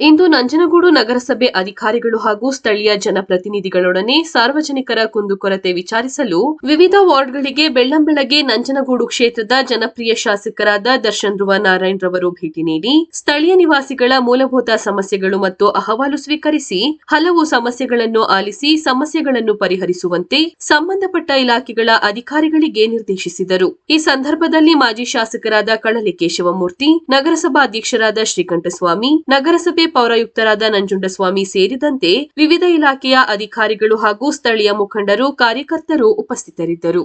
ಇಂದು ನಂಜನಗೂಡು ನಗರಸಭೆ ಅಧಿಕಾರಿಗಳು ಹಾಗೂ ಸ್ಥಳೀಯ ಜನಪ್ರತಿನಿಧಿಗಳೊಡನೆ ಸಾರ್ವಜನಿಕರ ಕುಂದುಕೊರತೆ ವಿಚಾರಿಸಲು ವಿವಿಧ ವಾರ್ಡ್ಗಳಿಗೆ ಬೆಳ್ಳಂಬೆಳಗ್ಗೆ ನಂಜನಗೂಡು ಕ್ಷೇತ್ರದ ಜನಪ್ರಿಯ ಶಾಸಕರಾದ ದರ್ಶನ್ ಧ್ರುವ ನಾರಾಯಣ್ ರವರು ಭೇಟಿ ನೀಡಿ ಸ್ಥಳೀಯ ನಿವಾಸಿಗಳ ಮೂಲಭೂತ ಸಮಸ್ಯೆಗಳು ಮತ್ತು ಅಹವಾಲು ಸ್ವೀಕರಿಸಿ ಹಲವು ಸಮಸ್ಯೆಗಳನ್ನು ಆಲಿಸಿ ಸಮಸ್ಯೆಗಳನ್ನು ಪರಿಹರಿಸುವಂತೆ ಸಂಬಂಧಪಟ್ಟ ಇಲಾಖೆಗಳ ಅಧಿಕಾರಿಗಳಿಗೆ ನಿರ್ದೇಶಿಸಿದರು. ಈ ಸಂದರ್ಭದಲ್ಲಿ ಮಾಜಿ ಶಾಸಕರಾದ ಕಳಲೆ ಕೇಶವಮೂರ್ತಿ ನಗರಸಭಾ ಅಧ್ಯಕ್ಷರಾದ ಶ್ರೀಕಂಠಸ್ವಾಮಿ, ನಗರಸಭೆ ಪೌರಾಯುಕ್ತರಾದ ನಂಜುಂಡಸ್ವಾಮಿ ಸೇರಿದಂತೆ ವಿವಿಧ ಇಲಾಖೆಯ ಅಧಿಕಾರಿಗಳು ಹಾಗೂ ಸ್ಥಳೀಯ ಮುಖಂಡರು ಕಾರ್ಯಕರ್ತರು ಉಪಸ್ಥಿತರಿದ್ದರು.